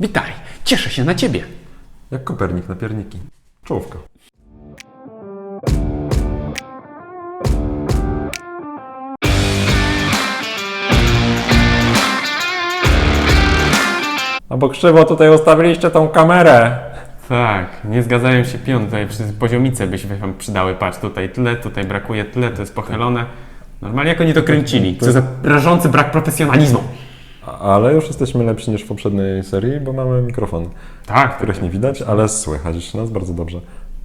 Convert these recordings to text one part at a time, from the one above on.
Witaj, cieszę się na ciebie. Jak Kopernik na pierniki. Czołówka. No bo krzywo tutaj ustawiliście tą kamerę. Tak, nie zgadzają się pion, tutaj przy- poziomice by się wam przydały. Patrz, tutaj tyle, tutaj brakuje tyle, to jest pochylone. Normalnie jak oni to kręcili. Co za rażący brak profesjonalizmu. Ale już jesteśmy lepsi niż w poprzedniej serii, bo mamy mikrofon, Tak, których nie widać, ale słychać nas bardzo dobrze.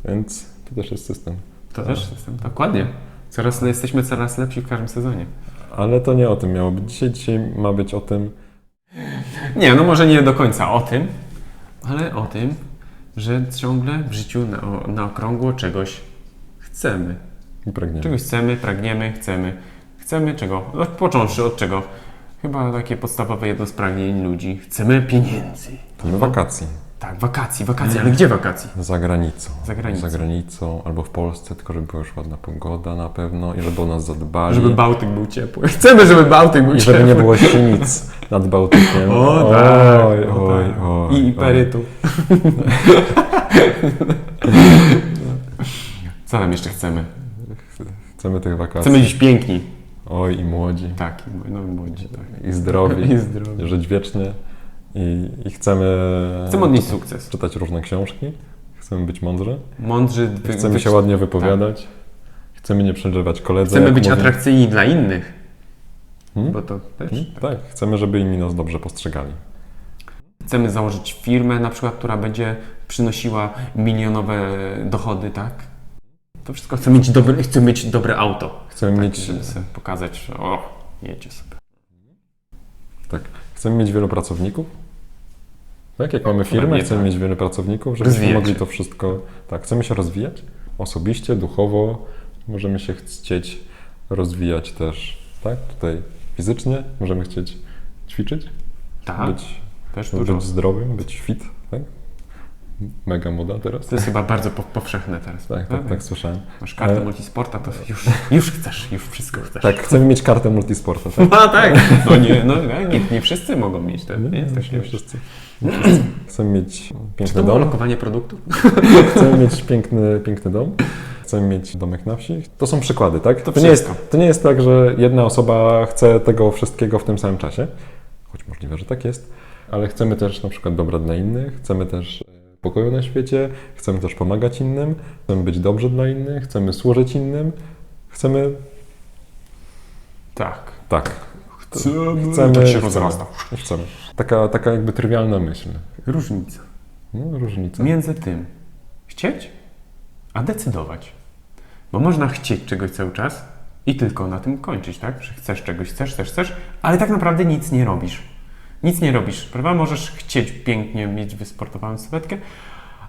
Więc to też jest system. to też jestem. Dokładnie. Coraz, jesteśmy coraz lepsi w każdym sezonie. Ale to nie o tym miało być. Dzisiaj, dzisiaj ma być o tym, Nie, no może nie do końca o tym, ale o tym, że ciągle w życiu na, na okrągło czegoś chcemy. i pragniemy. Czegoś chcemy, pragniemy, chcemy. Chcemy czego? No, począwszy od czego? Chyba takie podstawowe jedno z pragnień ludzi. Chcemy pieniędzy. Chcemy wakacji. Tak, wakacji, wakacji, ale gdzie wakacji? Za granicą. Za granicą. Za granicą, albo w Polsce, tylko żeby była już ładna pogoda na pewno i żeby o nas zadbali. Żeby Bałtyk był ciepły. Chcemy, żeby Bałtyk był I ciepły. żeby nie było sinic nad Bałtykiem. O tak, Oj, o oj, tak. oj, I, oj. perytu. Co tam jeszcze chcemy? Chcemy tych wakacji. Chcemy dziś piękni. Oj, i młodzi. Tak, i- no młodzi, tak. I zdrowi. I zdrowi. Żyć wiecznie. I, I chcemy... Chcemy odnieść sukces. Czytać różne książki. Chcemy być mądrzy. Mądrzy. wy- Chcemy się ładnie wypowiadać. Chcemy nie przerywać koledze. Chcemy być atrakcyjni dla innych. Hmm? Bo to też. Hmm? Tak, chcemy, żeby inni nas dobrze postrzegali. Chcemy założyć firmę, na przykład, która będzie przynosiła milionowe dochody, tak? To wszystko chcemy mieć dobre, chcemy mieć dobre auto. Chcemy Tak, mieć... żeby sobie pokazać, że o, jedzie sobie. Tak. Chcemy mieć wielu pracowników. Tak, jak mamy firmę, chcemy tak. mieć wielu pracowników, żebyśmy Rozwijać mogli to wszystko. Tak, chcemy się rozwijać osobiście, duchowo. Możemy się chcieć rozwijać też, tak? Tutaj fizycznie, możemy chcieć ćwiczyć, Tak, być, też dużo. być zdrowym, być fit, tak? Mega moda teraz. To jest chyba bardzo po, powszechne teraz. Tak, tak, tak słyszałem. Masz kartę E, multisporta, to już, już chcesz, już wszystko chcesz. Tak, chcemy mieć kartę multisporta, tak? No tak. No nie, no, nie, nie wszyscy mogą mieć to. Nie, jest nie, nie wszyscy. Nie wszyscy. Chcemy mieć Czy piękny to dom. lokowanie produktu? Chcemy mieć piękny, piękny dom. Chcemy mieć domek na wsi. To są przykłady, tak? To nie, jest, to nie jest tak, że jedna osoba chce tego wszystkiego w tym samym czasie, choć możliwe, że tak jest, ale chcemy też na przykład dobra dla innych, chcemy też e, pokoju na świecie, chcemy też pomagać innym, chcemy być dobrzy dla innych, chcemy służyć innym, chcemy... Tak. Tak. Chcemy. Chcemy, To się rozrasta. chcemy. Taka, taka jakby trywialna myśl. Różnica. No, różnica. Między tym chcieć, a decydować. Bo można chcieć czegoś cały czas i tylko na tym kończyć, tak? Że chcesz czegoś, chcesz, chcesz, chcesz, ale tak naprawdę nic nie robisz. Nic nie robisz, prawda? Możesz chcieć pięknie mieć wysportowaną sylwetkę,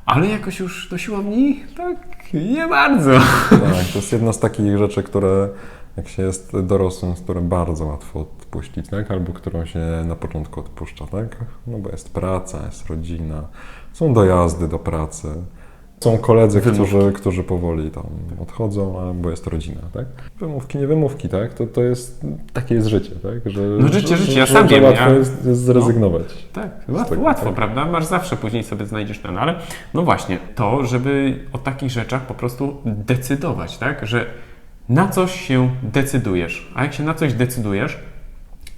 ale jakoś już do siłowni, tak, nie bardzo. Tak, to jest jedna z takich rzeczy, które jak się jest dorosłym, z którym bardzo łatwo odpuścić, tak? Albo którą się na początku odpuszcza, tak? No bo jest praca, jest rodzina, są dojazdy do pracy, są koledzy, Wymówki. którzy, którzy powoli tam odchodzą, albo jest rodzina, tak? Wymówki, nie wymówki, tak? To, to jest, takie jest życie, tak? Że, No życie, że, życie, ja że, sam że wiem, łatwo ja- jest, jest zrezygnować. Tak, łatwo, tego, łatwo tak. prawda? Masz zawsze później sobie znajdziesz ten, ale no właśnie, to, żeby o takich rzeczach po prostu decydować, tak? Że na coś się decydujesz, a jak się na coś decydujesz,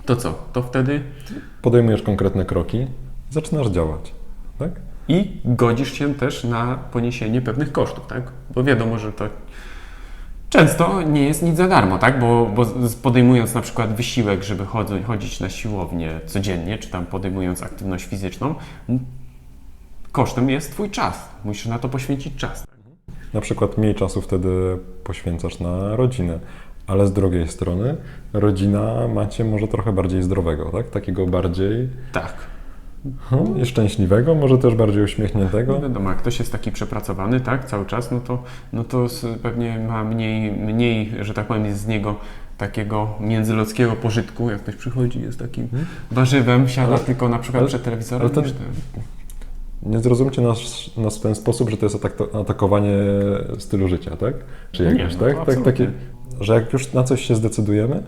to co? To wtedy Podejmujesz konkretne kroki, zaczynasz działać, tak? I godzisz się też na poniesienie pewnych kosztów, tak? Bo wiadomo, że to często nie jest nic za darmo, tak? Bo, bo podejmując na przykład wysiłek, żeby chodzić na siłownię codziennie, czy tam podejmując aktywność fizyczną, kosztem jest Twój czas. Musisz na to poświęcić czas. Na przykład mniej czasu wtedy poświęcasz na rodzinę, ale z drugiej strony rodzina macie może trochę bardziej zdrowego, tak? Takiego bardziej Tak. No, i szczęśliwego, może też bardziej uśmiechniętego. wiadomo, jak ktoś jest taki przepracowany, tak, cały czas, no to, no to pewnie ma mniej, mniej, że tak powiem, jest z niego takiego międzyludzkiego pożytku, jak ktoś przychodzi, jest takim warzywem, siada Ale- tylko na przykład ale- przed telewizorem. ale ten. Nie zrozumcie nas, nas w ten sposób, że to jest atak- atakowanie stylu życia, tak? Czy Nie, jakieś, no tak? tak takie, że jak już na coś się zdecydujemy,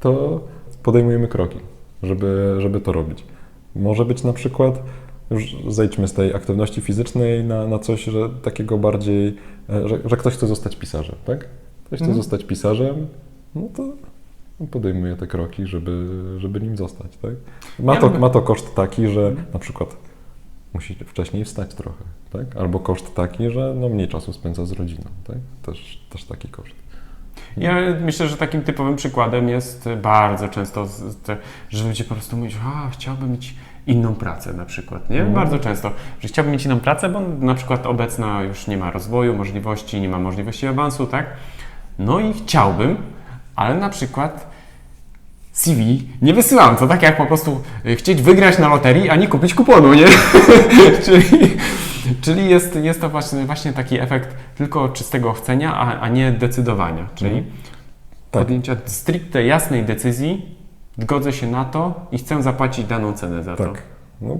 to podejmujemy kroki, żeby, żeby to robić. Może być na przykład już zejdźmy z tej aktywności fizycznej na, na coś, że takiego bardziej, e, że, że ktoś chce zostać pisarzem, tak? Ktoś chce Mhm. zostać pisarzem, no to podejmuje te kroki, żeby, żeby nim zostać, tak? Ma to, ma to koszt taki, że na przykład musi wcześniej wstać trochę, tak? Albo koszt taki, że no mniej czasu spędza z rodziną, tak? Też, też taki koszt. Ja myślę, że takim typowym przykładem jest bardzo często, że ludzie po prostu mówią, a chciałbym mieć inną pracę na przykład, nie? Mhm. Bardzo często, że chciałbym mieć inną pracę, bo na przykład obecna już nie ma rozwoju, możliwości, nie ma możliwości awansu, tak? No i chciałbym, ale na przykład CV nie wysyłam. To tak jak po prostu y, chcieć wygrać na loterii, a nie kupić kuponu, nie? czyli czyli jest, jest to właśnie, właśnie taki efekt tylko czystego chcenia, a, a nie decydowania. Czyli. Tak. podjęcia stricte jasnej decyzji, zgodzę się na to i chcę zapłacić daną cenę za to. Tak. No,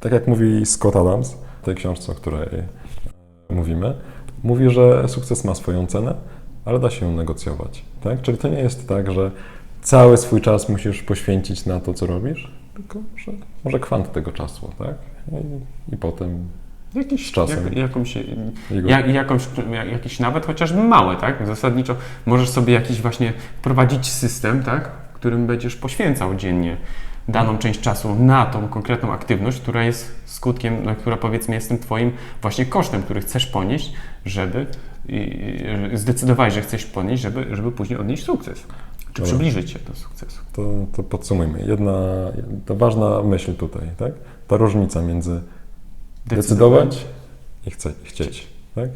tak jak mówi Scott Adams w tej książce, o której e, mówimy, mówi, że sukces ma swoją cenę, ale da się ją negocjować. Tak? Czyli to nie jest tak, że cały swój czas musisz poświęcić na to, co robisz, tylko że może kwant tego czasu, tak? I, i potem Jakiś, czasem. Jak, jakąś, jego... jak, jakąś, jak- jakiś nawet chociażby małe, tak? Zasadniczo możesz sobie jakiś właśnie wprowadzić system, tak? Którym będziesz poświęcał dziennie daną część czasu na tą konkretną aktywność, która jest skutkiem, która powiedzmy jest tym Twoim właśnie kosztem, który chcesz ponieść, żeby zdecydowałeś, że chcesz ponieść, żeby, żeby później odnieść sukces. Czy Dobra. przybliżyć się do sukcesu. To, to podsumujmy. Jedna, ta ważna myśl tutaj, tak? Ta różnica między decydować i chce, chcieć, tak?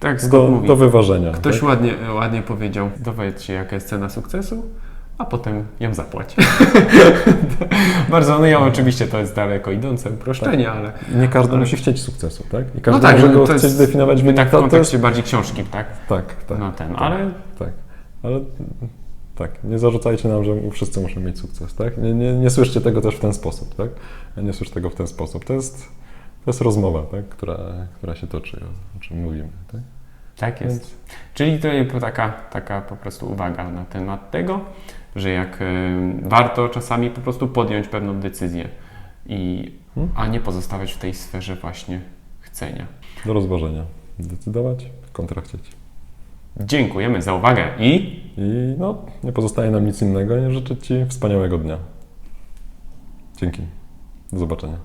Tak, Do, mówi. do wyważenia. Ktoś tak? ładnie, ładnie powiedział, dowiedz się jaka jest cena sukcesu, a potem ją zapłać. Bardzo, no ja oczywiście to jest daleko idące uproszczenie, ale Nie każdy Ale- musi chcieć sukcesu, tak? I każdy tak, może no go chcieć jest- definiować wynik. tak w to jest, kontekście bardziej książki, tak? tak, tak. no ten, tak, ale Tak, ale tak, nie zarzucajcie nam, że wszyscy muszą mieć sukces, tak? Nie, nie, nie słyszcie tego też w ten sposób, tak? Nie słysz tego w ten sposób. To jest, to jest rozmowa, tak? Która, która się toczy, o, czym mówimy, tak? tak jest. Czyli to jest taka, taka po prostu uwaga na temat tego, że jak y, warto czasami po prostu podjąć pewną decyzję, i, Hmm? a nie pozostawać w tej sferze właśnie chcenia. Do rozważenia. Decydować, kontra chcieć. Dziękujemy za uwagę i I no, nie pozostaje nam nic innego, niż życzyć Ci wspaniałego dnia. Dzięki. Do zobaczenia.